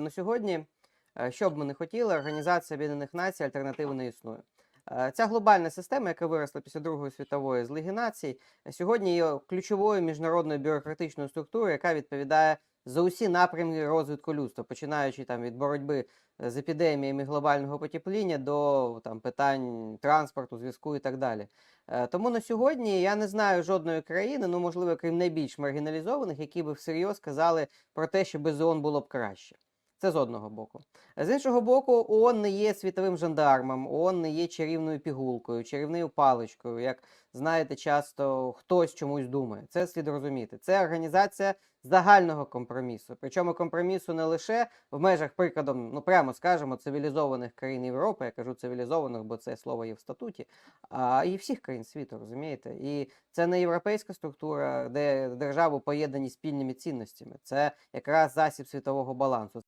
На сьогодні, е, що б ми не хотіли, Організація Об'єднаних Націй альтернативи не існує. Е, Ця глобальна система, яка виросла після Другої світової з Ліги Націй, сьогодні є ключовою міжнародною бюрократичною структурою, яка відповідає за усі напрямки розвитку людства, починаючи там від боротьби з епідеміями глобального потепління до там питань транспорту, зв'язку і так далі. Е, Тому на сьогодні я не знаю жодної країни, ну можливо, крім найбільш маргіналізованих, які би всерйоз казали про те, що без ООН було б краще. Це з одного боку. З іншого боку, ООН не є світовим жандармом, ООН не є чарівною пігулкою, чарівною паличкою, як знаєте, часто хтось чомусь думає. Це слід розуміти. Це організація загального компромісу. Причому компромісу не лише в межах, прикладом, ну прямо скажемо, цивілізованих країн Європи, я кажу цивілізованих, бо це слово є в статуті, а і всіх країн світу, розумієте? І це не європейська структура, де держави поєднані спільними цінностями. Це якраз засіб світового балансу.